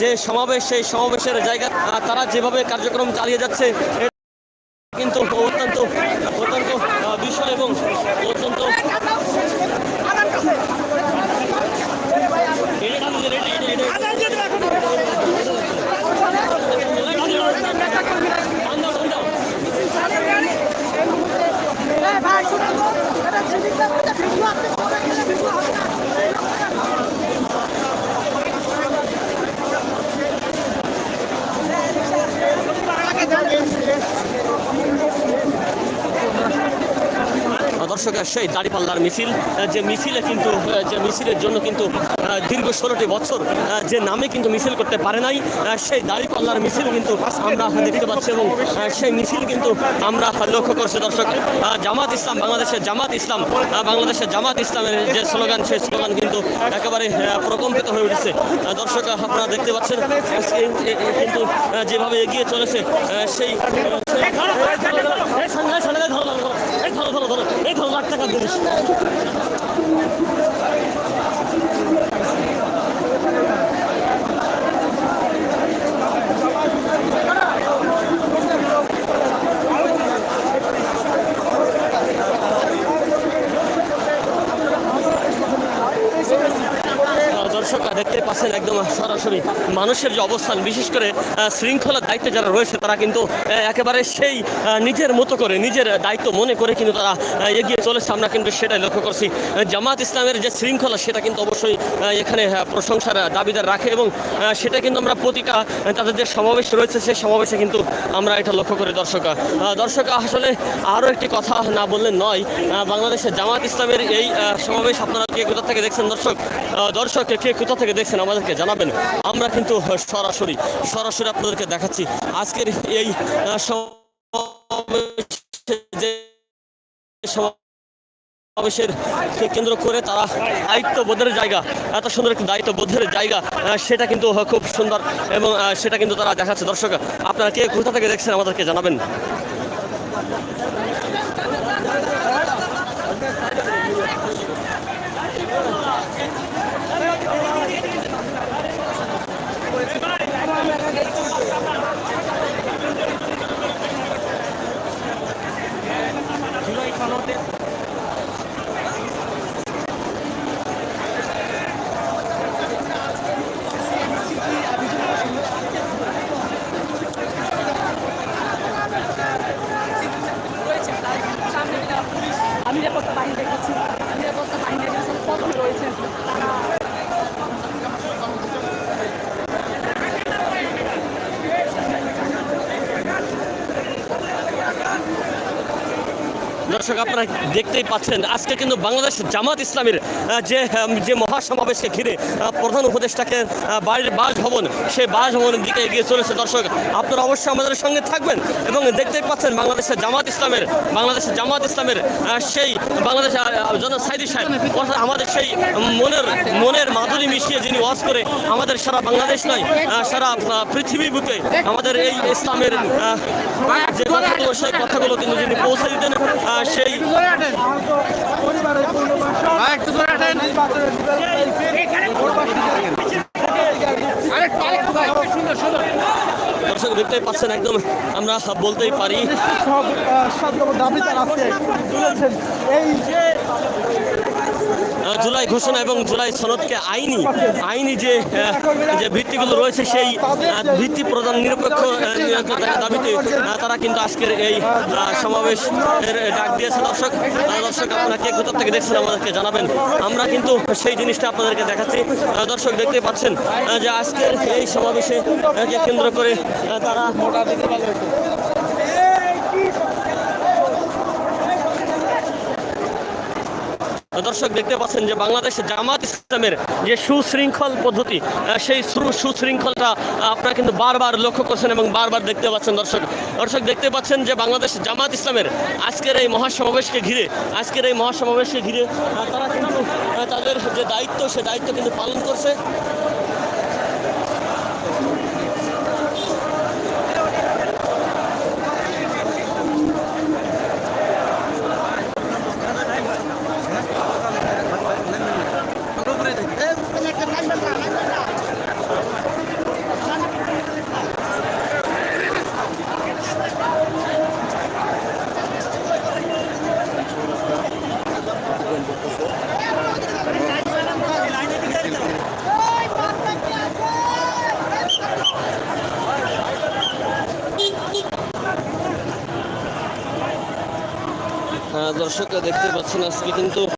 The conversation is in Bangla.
যে সমাবেশ সেই সমাবেশের জায়গা তারা যেভাবে কার্যক্রম চালিয়ে যাচ্ছে দর্শক সেই দাড়িপাল্লার মিছিল যে মিছিলে কিন্তু যে মিছিলের জন্য কিন্তু দীর্ঘ ষোলোটি বছর যে নামে কিন্তু মিছিল করতে পারে নাই সেই দাড়িপাল্লার মিছিল কিন্তু আমরা দেখতে পাচ্ছি এবং সেই মিছিল কিন্তু আমরা লক্ষ্য করছি দর্শক জামাত ইসলাম বাংলাদেশের জামাত ইসলাম বাংলাদেশের জামাত ইসলামের যে স্লোগান সেই স্লোগান কিন্তু একেবারে প্রকম্পিত হয়ে উঠেছে দর্শক আপনারা দেখতে পাচ্ছেন কিন্তু যেভাবে এগিয়ে চলেছে সেই ধরো, ধরো, ধরো, এই ধরো, লাখ টাকার জিনিস। আহ, দর্শক দেখতে পাচ্ছেন একদম সরাসরি। মানুষের যে অবস্থান, বিশেষ করে শৃঙ্খলার দায়িত্বে যারা রয়েছে, তারা কিন্তু একেবারে সেই নিজের মতো করে, নিজের দায়িত্ব মনে করে কিন্তু তারা এগিয়ে চলেছে। আমরা কিন্তু সেটাই লক্ষ্য করছি। জামাত ইসলামের যে শৃঙ্খলা, সেটা কিন্তু অবশ্যই এখানে প্রশংসার দাবিদার রাখে এবং সেটা কিন্তু আমরা প্রতিটা তাদের যে সমাবেশ রয়েছে, সেই সমাবেশে কিন্তু আমরা এটা লক্ষ্য করি, দর্শক। দর্শক, আসলে আরও একটি কথা না বললে নয় বাংলাদেশের জামাত ইসলামের এই সমাবেশ আপনারা কে কোথা থেকে দেখছেন দর্শক? দর্শক, কে কোথা থেকে দেখছেন? আমাদেরকে জানাবেন। আমরা কিন্তু সরাসরি সরাসরি আপনাদেরকে দেখাচ্ছি আজকের এই সমাবেশের কেন্দ্র করে তারা দায়িত্ববোধের জায়গা, এত সুন্দর একটি দায়িত্ববোধের জায়গা সেটা কিন্তু খুব সুন্দর এবং সেটা কিন্তু তারা দেখাচ্ছে। দর্শক, আপনারা কে কোথা থেকে দেখছেন আমাদেরকে জানাবেন। নিরাপত্তা বাহিনী দর্শক, আপনারা দেখতেই পাচ্ছেন, আজকে কিন্তু বাংলাদেশ জামাত ইসলামের যে যে মহাসমাবেশকে ঘিরে প্রধান উপদেষ্টাকে বাড়ির বাসভবন, সেই বাসভবনের দিকে এগিয়ে চলেছে দর্শক। আপনারা অবশ্যই আমাদের সঙ্গে থাকবেন এবং দেখতেই পাচ্ছেন বাংলাদেশের জামাত ইসলামের বাংলাদেশের জামাত ইসলামের সেই বাংলাদেশ জন সাইদি সাহেব, অর্থাৎ আমাদের সেই মনের মনের মাধুরী মিশিয়ে যিনি ওয়াজ করে আমাদের সারা বাংলাদেশ নয় সারা পৃথিবী বুকে আমাদের এই ইসলামের যে কথাগুলো, সেই কথাগুলো কিন্তু যিনি পৌঁছে দিতেন সেই দর্শক দেখতেই পাচ্ছেন একদম আমরা বলতেই পারি। সব সব রকম দাবি তারা তুলেছেন এই জুলাই ঘোষণা এবং জুলাই সনদকে আইনি আইনি যে যে ভিত্তিগুলো রয়েছে সেই ভিত্তি প্রদান নিরপেক্ষ দাবিতে তারা কিন্তু আজকের এই সমাবেশ ডাক দিয়েছে। দর্শক দর্শক, আপনারা কে কোথা থেকে দেখছেন আমাদেরকে জানাবেন। আমরা কিন্তু সেই জিনিসটা আপনাদেরকে দেখাচ্ছি। দর্শক, দেখতে পাচ্ছেন যে আজকের এই সমাবেশে কেন্দ্র করে তারা দর্শক দেখতে পাচ্ছেন যে বাংলাদেশ জামাত ইসলামের যে সুশৃঙ্খল পদ্ধতি সেই সুশৃঙ্খলটা আপনারা কিন্তু বারবার লক্ষ্য করছেন এবং বারবার দেখতে পাচ্ছেন দর্শক। দর্শক দেখতে পাচ্ছেন যে বাংলাদেশ জামাত ইসলামের আজকের এই মহাসমাবেশকে ঘিরে, আজকের এই মহাসমাবেশকে ঘিরে তারা কিন্তু তাদের যে দায়িত্ব, সে দায়িত্ব কিন্তু পালন করছে। দর্শক দেখতে পাচ্ছেন আজকে কিন্তু